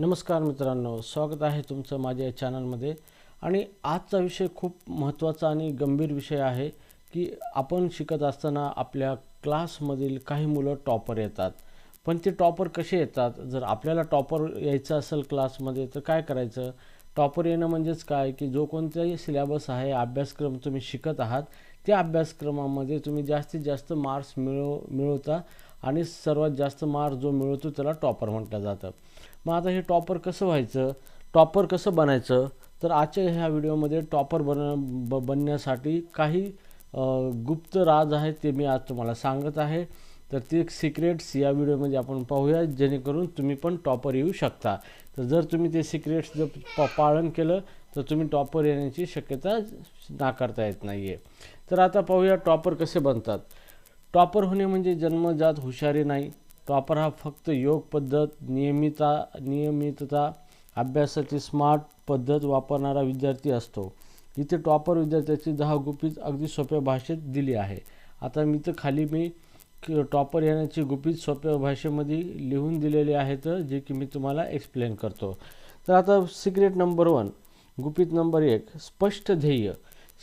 नमस्कार मित्रांनो स्वागत आहे तुमचं माझ्या या चॅनलमध्ये. आणि आजचा विषय खूप महत्त्वाचा आणि गंभीर विषय आहे की आपण शिकत असताना आपल्या क्लासमधील काही मुलं टॉपर येतात. पण ते टॉपर कसे येतात? जर आपल्याला टॉपर यायचं असेल क्लासमध्ये तर काय करायचं? टॉपर येणं म्हणजेच काय? की जो कोणताही सिलेबस आहे अभ्यासक्रम तुम्ही शिकत आहात त्या अभ्यासक्रमामध्ये तुम्ही जास्तीत जास्त मार्क्स मिळव मिळवता आणि सर्वात जास्त मार्क्स जो मिळवतो त्याला टॉपर म्हटलं जातं. मग आता हे टॉपर कसं व्हायचं? टॉपर कसं बनायचं? तर आजच्या ह्या व्हिडिओमध्ये टॉपर बन ब बनण्यासाठी काही गुप्त राज आहेत ते मी आज तुम्हाला सांगत आहे. तर ते सिक्रेट्स या व्हिडिओमध्ये आपण पाहूया जेणेकरून तुम्ही पण टॉपर येऊ शकता. तर जर तुम्ही ते सिक्रेट्स जर पा पालन केलं तर तुम्ही टॉपर येण्याची शक्यता नाकारता येत नाही आहे तर आता पाहूया टॉपर कसे बनतात. टॉपर होणे म्हणजे जन्मजात हुशारी नाही. टॉपर हा फक्त योग पद्धत नियमिता नियमितता अभ्यासाची स्मार्ट पद्धत वापरणारा विद्यार्थी असतो. इथे टॉपर विद्यार्थ्याची दहा गुपित अगदी सोप्या भाषेत दिली आहे. आता मी तर खाली मी टॉपर येण्याची गुपित सोप्या भाषेमध्ये लिहून दिलेली आहेत जे की मी तुम्हाला एक्सप्लेन करतो. तर आता सिक्रेट नंबर वन गुपित नंबर एक स्पष्ट ध्येय.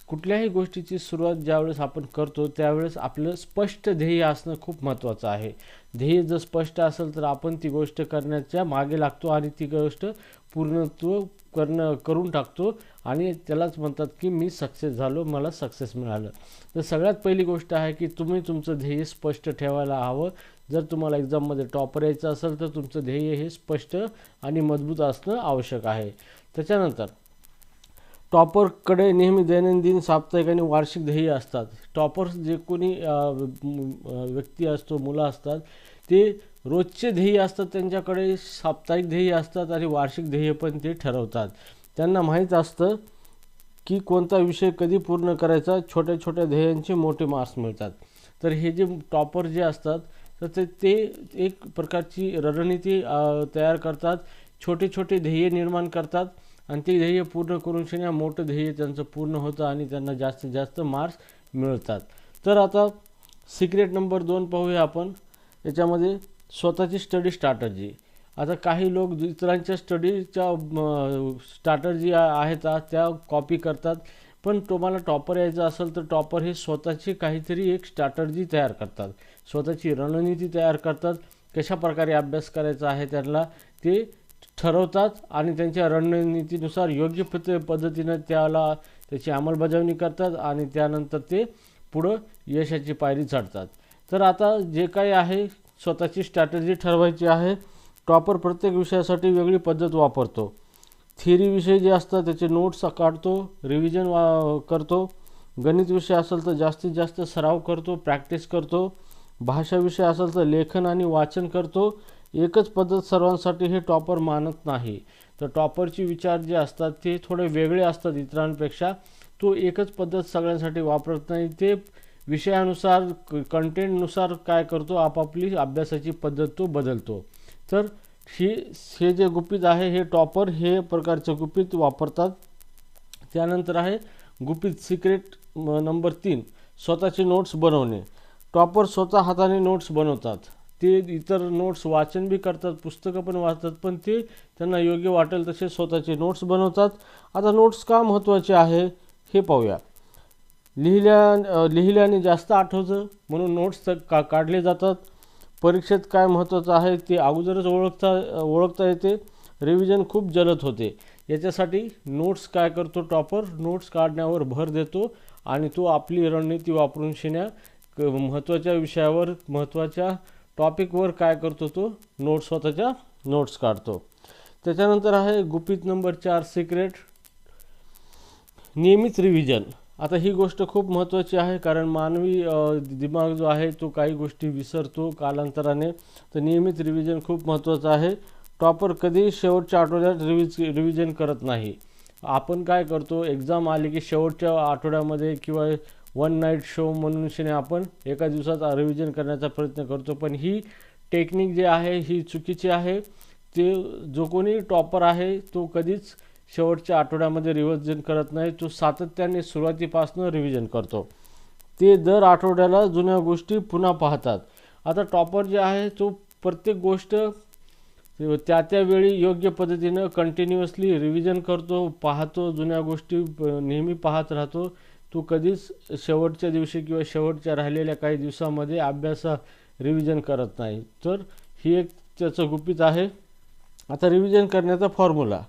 कुठल्याही गोष्टीची सुरुवात ज्यावेळेस आपण करतो त्यावेळेस आपलं स्पष्ट ध्येय असणं खूप महत्त्वाचं आहे. ध्येय जर स्पष्ट असेल तर आपण ती गोष्ट करण्याच्या मागे लागतो आणि ती गोष्ट पूर्णत्व करणं करून टाकतो आणि त्यालाच म्हणतात की मी सक्सेस झालो मला सक्सेस मिळालं. तर सगळ्यात पहिली गोष्ट आहे की तुम्ही तुमचं ध्येय स्पष्ट ठेवायला हवं. जर तुम्हाला एक्झाममध्ये टॉपर यायचं असेल तर तुमचं ध्येय हे स्पष्ट आणि मजबूत असणं आवश्यक आहे. त्याच्यानंतर टॉपरकडे नेहमी दैनंदिन साप्ताहिक आणि वार्षिक ध्येय असतात. टॉपर्स जे कोणी व्यक्ती असतो मुलं असतात ते रोजचे ध्येय असतात त्यांच्याकडे साप्ताहिक ध्येय असतात आणि वार्षिक ध्येय पण ते ठरवतात. त्यांना माहीत असतं की कोणता विषय कधी पूर्ण करायचा छोट्या छोट्या ध्येयांचे मोठे मार्क्स मिळतात. तर हे जे टॉपर जे असतात तर ते ते एक प्रकारची रणनीती तयार करतात छोटे छोटे ध्येय निर्माण करतात आणि ते ध्येय पूर्ण करून शन्या मोठं ध्येय त्यांचं पूर्ण होतं आणि त्यांना जास्तीत जास्त मार्क्स मिळतात. तर आता सिक्रेट नंबर दोन पाहूया आपण. याच्यामध्ये स्वतःची स्टडी स्ट्रॅटर्जी आता काही लोक इतरांच्या स्टडीच्या स्ट्रॅटर्जी आहेत त्या कॉपी करतात. पण तुम्हाला टॉपर यायचं असेल तर टॉपर हे स्वतःची काहीतरी एक स्ट्रॅटर्जी तयार करतात. स्वतःची रणनीती तयार करतात. कशा प्रकारे अभ्यास करायचा आहे त्यांना ते ठरवतात आणि त्यांच्या रणनीतीनुसार योग्य पद्ध पद्धतीनं त्याला त्याची अंमलबजावणी करतात आणि त्यानंतर ते पुढं यशाची पायरी चढतात. तर आता जे काही आहे स्वतःची स्ट्रॅटजी ठरवायची आहे. टॉपर प्रत्येक विषयासाठी वेगळी पद्धत वापरतो. थिअरी विषय जे असतात त्याचे नोट्स काढतो रिव्हिजन वा करतो. गणित विषय असेल तर जास्तीत जास्त सराव करतो प्रॅक्टिस करतो. भाषा विषय असेल तर लेखन आणि वाचन करतो. एकच पद्धत सर्वांसाठी हे टॉपर मानत नाही. तर टॉपरचे विचार जे असतात ते थोडे वेगळे असतात इतरांपेक्षा. तो एकच पद्धत सगळ्यांसाठी वापरत नाही. ते विषयानुसार कंटेंटनुसार काय करतो आपापली अभ्यासाची पद्धत तो बदलतो. तर ही हे जे गुपित आहे हे टॉपर हे प्रकारचे गुपित वापरतात. त्यानंतर आहे गुपित सिक्रेट नंबर तीन स्वतःचे नोट्स बनवणे. टॉपर स्वतः हाताने नोट्स बनवतात. ते इतर नोट्स वाचन बी करतात पुस्तकं पण वाचतात पण ते त्यांना योग्य वाटेल तसे स्वतःचे नोट्स बनवतात. आता नोट्स का महत्त्वाचे आहे हे पाहूया. लिहिल्या लिहिल्याने जास्त आठवतं म्हणून नोट्स का काढले जातात. परीक्षेत काय महत्त्वाचं आहे ते अगोदरच ओळखता ओळखता येते. रिव्हिजन खूप जलद होते. याच्यासाठी नोट्स काय करतो टॉपर नोट्स काढण्यावर भर देतो आणि तो आपली रणनीती वापरून शिण्या. महत्त्वाच्या विषयावर महत्त्वाच्या टॉपिकवर काय करतो तो? नोट्स स्वतःच्या नोट्स काढतो. त्याच्यानंतर आहे गुपित नंबर चार सिक्रेट नियमित रिव्हिजन आता ही गोष्ट खूप महत्त्वाची आहे कारण मानवी दिमाग जो आहे तो काही गोष्टी विसरतो कालांतराने. तर नियमित रिव्हिजन खूप महत्त्वाचं आहे. टॉपर कधी शेवटच्या आठवड्यात रिव्हिज रिव्हिजन करत नाही. आपण काय करतो? एक्झाम आली की शेवटच्या आठवड्यामध्ये किंवा वन नाईट शो म्हणून आपण एका दिवसात रिव्हिजन करण्याचा प्रयत्न करतो. पण ही टेक्निक जे आहे ही चुकीची आहे. ते जो कोणी टॉपर आहे तो कधीच शेवटच्या आठवड्यामध्ये रिव्हिजन करत नाही. तो सातत्याने सुरुवातीपासून रिव्हिजन करतो. ते दर आठवड्याला जुन्या गोष्टी पुन्हा पाहतात. आता टॉपर जे आहे तो प्रत्येक गोष्ट त्या त्यावेळी योग्य पद्धतीनं कंटिन्युअसली रिव्हिजन करतो पाहतो जुन्या गोष्टी नेहमी पाहत राहतो. तू कधीच शेवटच्या दिवशी किंवा शेवटच्या राहिलेल्या काही दिवसामध्ये अभ्यासा रिव्हिजन करत नाही. तर ही एक त्याचं गुपित आहे. आता रिव्हिजन करण्याचा फॉर्म्युला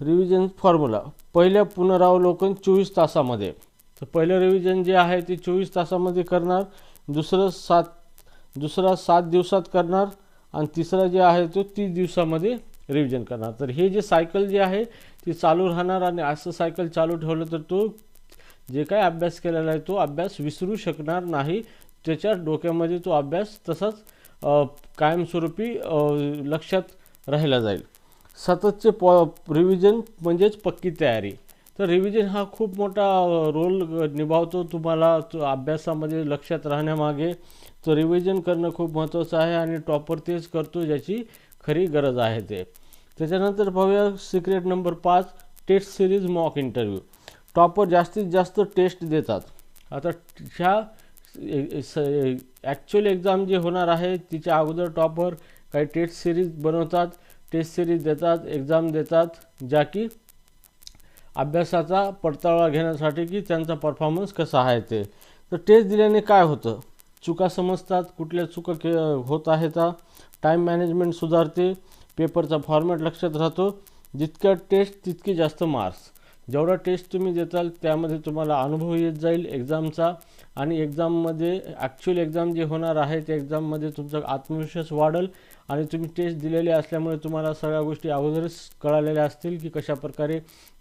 रिव्हिजन फॉर्म्युला पहिल्या पुनरावलोकन चोवीस तासामध्ये. तर पहिलं रिव्हिजन जे आहे ते चोवीस तासामध्ये करणार दुसरं सात दुसरा सात दिवसात करणार आणि तिसरा जे आहे तो तीस दिवसामध्ये रिव्हिजन करणार. तर हे जे सायकल जे आहे ती चालू राहणार आणि असं सायकल चालू ठेवलं तर तो जे काय अभ्यास केलेला आहे तो अभ्यास विसरू शकणार नाही. त्याच्या डोक्यामध्ये तो अभ्यास तसाच कायमस्वरूपी लक्षात राहिला जाईल. सततचे पॉ रिव्हिजन म्हणजेच पक्की तयारी. तर रिव्हिजन हा खूप मोठा रोल निभावतो तुम्हाला तो अभ्यासामध्ये लक्षात राहण्यामागे. तो रिव्हिजन करणं खूप महत्त्वाचं आहे आणि टॉपर तेच करतो ज्याची खरी गरज आहे ते. त्याच्यानंतर पाहूया सिक्रेट नंबर पाच test series mock interview topper जास्तीत जास्त टेस्ट देतात. आता ह्या ॲक्च्युअल एक्झाम जे होणार आहे तिच्या अगोदर टॉपर काही टेस्ट सिरीज बनवतात टेस्ट सिरीज देतात एक्झाम देतात ज्या की अभ्यासाचा पडताळा घेण्यासाठी की त्यांचा परफॉर्मन्स कसा आहे ते. तर टेस्ट दिल्याने काय होतं? चुका समजतात कुठल्या चुका के होत आहेत टाईम मॅनेजमेंट सुधारते. पेपरचा फॉर्मॅट लक्षात राहतो. जितक्या टेस्ट तितके जास्त मार्क्स जेवढा टेस्ट तुम्ही देताल त्यामध्ये तुम्हाला अनुभव येत जाईल एक्झामचा आणि एक्झाममध्ये ॲक्च्युअल एक्झाम जे होणार आहे त्या एक्झाममध्ये तुमचा आत्मविश्वास वाढेल आणि तुम्ही टेस्ट दिलेले असल्यामुळे तुम्हाला सगळ्या गोष्टी अगोदरच कळालेल्या असतील की कशा प्रकारे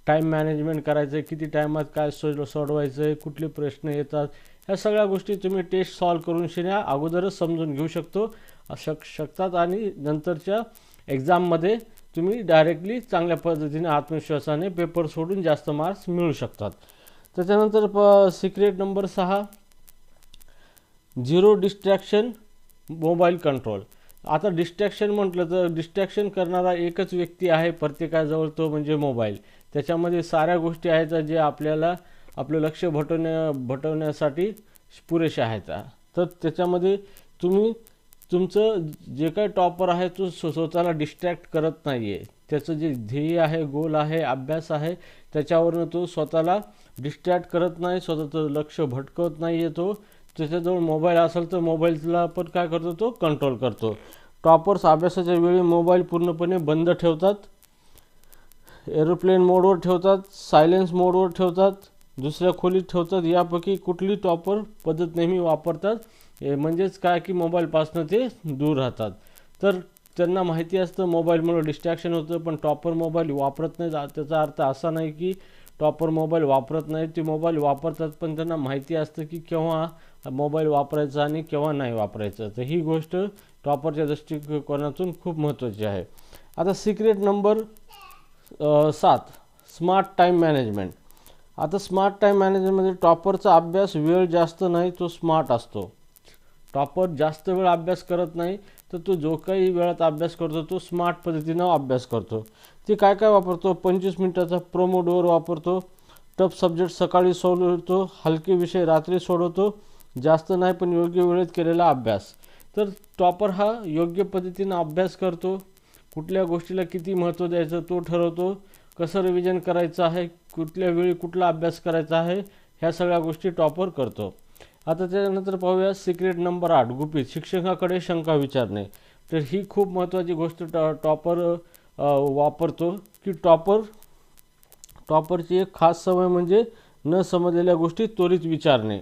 टाईम मॅनेजमेंट करायचं आहे किती टायमात काय सो सोडवायचं आहे कुठले प्रश्न येतात ह्या सगळ्या गोष्टी तुम्ही टेस्ट सॉल्व करून शिण्या अगोदरच समजून घेऊ शकतो. शक शकतात आणि नंतरच्या एक्झाममध्ये तुम्ही डायरेक्टली चांगल्या पद्धतीने आत्मविश्वासाने पेपर सोडून जास्त मार्क्स मिळू शकतात. त्याच्यानंतर प सिक्रेट नंबर सहा. झिरो डिस्ट्रॅक्शन मोबाईल कंट्रोल आता डिस्ट्रॅक्शन म्हटलं तर डिस्ट्रॅक्शन करणारा एकच व्यक्ती आहे प्रत्येकाजवळ तो म्हणजे मोबाईल त्याच्यामध्ये साऱ्या गोष्टी आहेत जे आपल्याला आपलं लक्ष भटवण्या भटवण्यासाठी पुरेशा आहेत. तर त्याच्यामध्ये तुम्ही तुमचं जे काही टॉपर आहे तो स्व स्वतःला डिस्ट्रॅक्ट करत नाही आहे त्याचं जे ध्येय आहे गोल आहे अभ्यास आहे त्याच्यावरनं तो स्वतःला डिस्ट्रॅक्ट करत नाही स्वतःचं लक्ष भटकवत नाही आहे तो. त्याच्याजवळ मोबाईल असेल तर मोबाईलला पण काय करतो तो? कंट्रोल करतो. टॉपर्स अभ्यासाच्या वेळी मोबाईल पूर्णपणे बंद ठेवतात. एरोप्लेन मोडवर ठेवतात. सायलेन्स मोडवर ठेवतात. दुसऱ्या खोलीत ठेवतात. यापैकी कुठली टॉपर पद्धत नेहमी वापरतात? म्हणजेच काय की मोबाईलपासून ते दूर राहतात. तर त्यांना माहिती असतं मोबाईलमुळे डिस्ट्रॅक्शन होतं पण टॉपर मोबाईल वापरत नाही त्याचा अर्थ असा नाही की टॉपर मोबाईल वापरत नाही ते मोबाईल वापरतात पण त्यांना माहिती असतं की केव्हा मोबाईल वापरायचा आणि केव्हा नाही वापरायचं. तर ही गोष्ट टॉपरच्या दृष्टिकोनातून खूप महत्त्वाची आहे. आता सिक्रेट नंबर सात. Smart time management. आता स्मार्ट टाईम मॅनेजमेंटमध्ये टॉपरचा अभ्यास वेळ जास्त नाही तो स्मार्ट असतो. टॉपर जास्त वेळ अभ्यास करत नाही तर तो जो काही वेळात अभ्यास करतो तो स्मार्ट पद्धतीनं अभ्यास करतो. ते काय काय वापरतो? पंचवीस मिनटाचा प्रोमोडोर वापरतो. टफ सब्जेक्ट सकाळी सोडवतो हलके विषय रात्री सोडवतो. जास्त नाही पण योग्य वेळेत केलेला अभ्यास. तर टॉपर हा योग्य पद्धतीनं अभ्यास करतो. कुठल्या गोष्टीला किती महत्त्व द्यायचं तो ठरवतो. कसं रिव्हिजन करायचं आहे कुठल्या वेळी कुठला अभ्यास करायचा आहे ह्या सगळ्या गोष्टी टॉपर करतो. आता त्याच्यानंतर पाहूया सिक्रेट नंबर आठ गुपित शिक्षकाकडे शंका विचारणे. तर ही खूप महत्त्वाची गोष्ट टॉ टॉपर वापरतो की टॉपर टॉपरची एक खास सवय म्हणजे न समजलेल्या गोष्टी त्वरित विचारणे.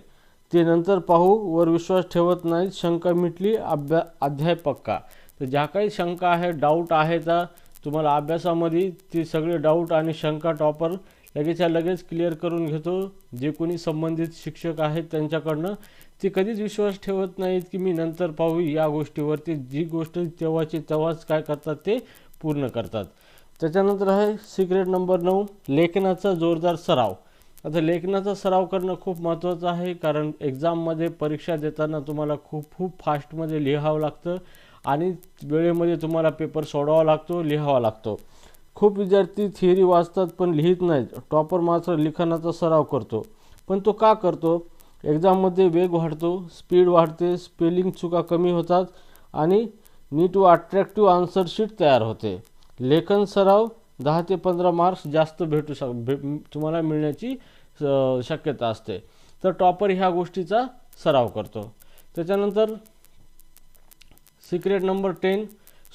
ते नंतर पाहू वर विश्वास ठेवत नाहीत शंका मिटली अभ्या अध्याय पक्का तर ज्या काही शंका आहे डाऊट आहे तर तुम्हाला अभ्यासामध्ये ते सगळे डाऊट आणि शंका टॉपर लगेचच्या लगेच क्लिअर करून घेतो. जे कोणी संबंधित शिक्षक आहेत त्यांच्याकडनं ते कधीच विश्वास ठेवत नाहीत की मी नंतर पाहू या गोष्टीवरती. जी गोष्ट तेव्हाची तेव्हाच काय करतात ते पूर्ण करतात. त्याच्यानंतर आहे सिक्रेट नंबर नऊ लेखनाचा जोरदार सराव. आता लेखनाचा सराव करणं खूप महत्त्वाचं आहे कारण एक्झाममध्ये परीक्षा देताना तुम्हाला खूप खूप फास्टमध्ये लिहावं लागतं. आणि वेळेमध्ये तुम्हाला पेपर सोडवावा लागतो लिहावा लागतो. खूप विद्यार्थी थिअरी वाचतात पण लिहित नाहीत. टॉपर मात्र लिखाणाचा सराव करतो. पण तो का करतो? एक्झाममध्ये वेग वाढतो स्पीड वाढते स्पेलिंग चुका कमी होतात आणि नीट व अट्रॅक्टिव्ह आन्सर शीट तयार होते. लेखन सराव दहा ते पंधरा मार्क्स जास्त भेटू शक भे तुम्हाला मिळण्याची शक्यता असते. तर टॉपर ह्या गोष्टीचा सराव करतो. त्याच्यानंतर सिक्रेट नंबर टेन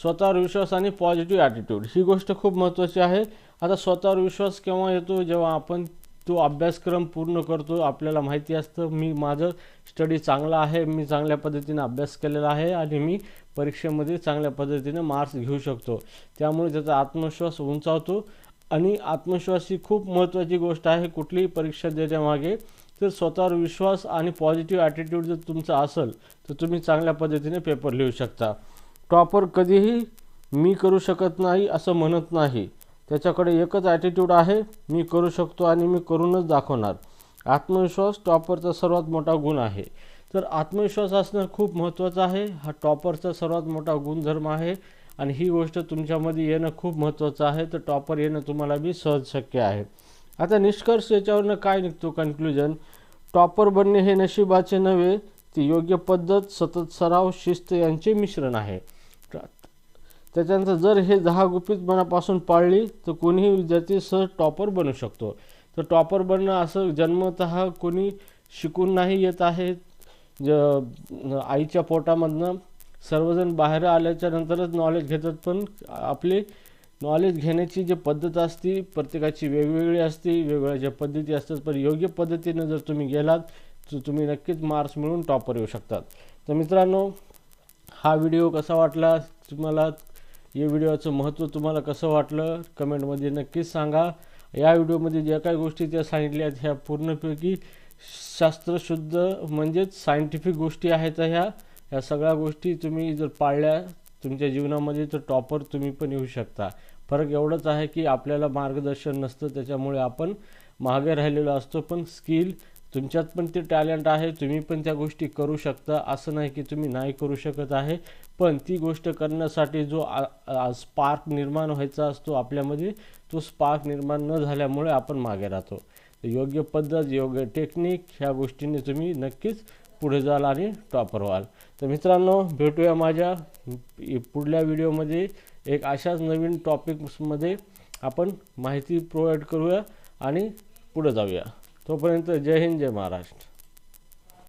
स्वतःवर विश्वास आणि पॉझिटिव्ह ॲटिट्यूड ही गोष्ट खूप महत्त्वाची आहे. आता स्वतःवर विश्वास केव्हा येतो? जेव्हा आपण तो अभ्यासक्रम पूर्ण करतो आपल्याला माहिती असतं मी माझं स्टडी चांगला आहे मी चांगल्या पद्धतीने अभ्यास केलेला आहे आणि मी परीक्षेमध्ये चांगल्या पद्धतीने मार्क्स घेऊ शकतो. त्यामुळे त्याचा आत्मविश्वास उंचावतो. आणि आत्मविश्वास ही खूप महत्त्वाची गोष्ट आहे. कुठलीही परीक्षा देण्यामागे तर स्वतःवर विश्वास आणि पॉझिटिव्ह ॲटिट्यूड जर तुमचा असेल तर तुम्ही चांगल्या पद्धतीने पेपर लिहू शकता. टॉपर कधीही मी करू शकत नाही असं म्हणत नाही. त्याच्याकडे एकच ॲटिट्यूड आहे मी करू शकतो आणि मी करूनच दाखवणार. आत्मविश्वास टॉपरचा सर्वात मोठा गुण आहे. तर आत्मविश्वास असणं खूप महत्त्वाचं आहे. हा टॉपरचा सर्वात मोठा गुणधर्म आहे आणि ही गोष्ट तुमच्यामध्ये येणं खूप महत्त्वाचं आहे. तर टॉपर येणं तुम्हाला बी सहज शक्य आहे. आता निष्कर्ष याच्यावरनं काय निघतो कन्क्लुजन टॉपर बनणे हे नशिबाचे नव्हे ती योग्य पद्धत सतत सराव शिस्त यांचे मिश्रण आहे. त्याच्यानंतर जर हे दहा गुपित मनापासून पाळली तर कोणीही विद्यार्थी सहज टॉपर बनू शकतो. तर टॉपर बनणं असं जन्मत कोणी शिकून नाही येत आहे. ज आईच्या पोटामधनं सर्वजण बाहेर आल्याच्या नंतरच नॉलेज घेतात पण आपले नॉलेज घेण्याची जी पद्धत असते प्रत्येकाची वेगवेगळी असते वेगवेगळ्या ज्या पद्धती असतात पण योग्य पद्धतीनं जर तुम्ही गेलात तर तुम्ही नक्कीच मार्क्स मिळून टॉपर येऊ शकतात. तर मित्रांनो हा व्हिडिओ कसा वाटला? तुम्हाला या व्हिडिओचं महत्त्व तुम्हाला कसं वाटलं? कमेंटमध्ये नक्कीच सांगा. या व्हिडिओमध्ये ज्या काही गोष्टी त्या सांगितल्या आहेत ह्या पूर्णपैकी शास्त्रशुद्ध म्हणजेच सायंटिफिक गोष्टी आहेत ह्या. ह्या सगळ्या गोष्टी तुम्ही जर पाळल्या तुमच्या जीवनामध्ये तर टॉपर तुम्ही पण येऊ शकता. फरक एवढंच आहे की आपल्याला मार्गदर्शन नसतं त्याच्यामुळे आपण मागे राहिलेलो असतो. पण स्किल तुमच्यात पण ते टॅलेंट आहे तुम्ही पण त्या गोष्टी करू शकता. असं नाही की तुम्ही नाही करू शकत आहे. पण ती गोष्ट करण्यासाठी जो स्पार्क निर्माण व्हायचा असतो आपल्यामध्ये तो स्पार्क निर्माण न झाल्यामुळे आपण मागे राहतो. योग्य पद्धत योग्य टेक्निक ह्या गोष्टीने तुम्ही नक्कीच पुढे जाल आणि टॉपर व्हाल. तर मित्रांनो भेटूया माझ्या पुढल्या व्हिडिओमध्ये. एक अशाच नवीन टॉपिक्समध्ये आपण माहिती प्रोव्हाइड करूया आणि पुढे जाऊया. तोपर्यंत जय हिंद जय महाराष्ट्र.